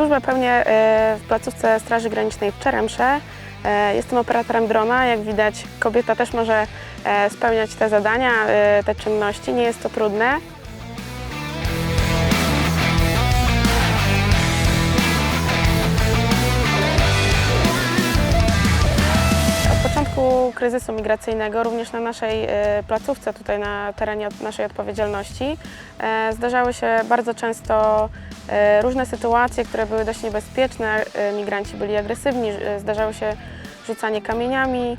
Służbę pełnię e, w placówce Straży Granicznej w Czeremsze. E, Jestem operatorem drona. Jak widać, kobieta też może e, spełniać te zadania, te czynności. Nie jest to trudne. Początku kryzysu migracyjnego, również na naszej placówce, tutaj na terenie naszej odpowiedzialności, zdarzały się bardzo często różne sytuacje, które były dość niebezpieczne. E, Migranci byli agresywni, e, zdarzało się rzucanie kamieniami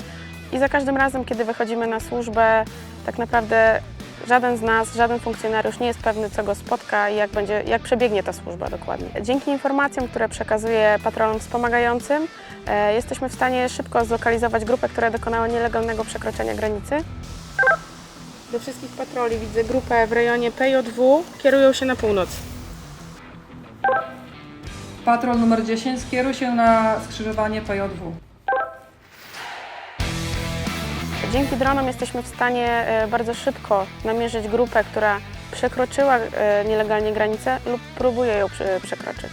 i za każdym razem, kiedy wychodzimy na służbę, tak naprawdę żaden z nas, żaden funkcjonariusz nie jest pewny, co go spotka i jak, będzie, jak przebiegnie ta służba dokładnie. Dzięki informacjom, które przekazuję patrolom wspomagającym, e, jesteśmy w stanie szybko zlokalizować grupę, która dokonała nielegalnego przekroczenia granicy. Do wszystkich patroli widzę grupę w rejonie PJW, kierują się na północ. Patrol numer 10 skieruj się na skrzyżowanie PJW. Dzięki dronom jesteśmy w stanie e, bardzo szybko namierzyć grupę, która przekroczyła e, nielegalnie granicę lub próbuje ją prze- przekroczyć.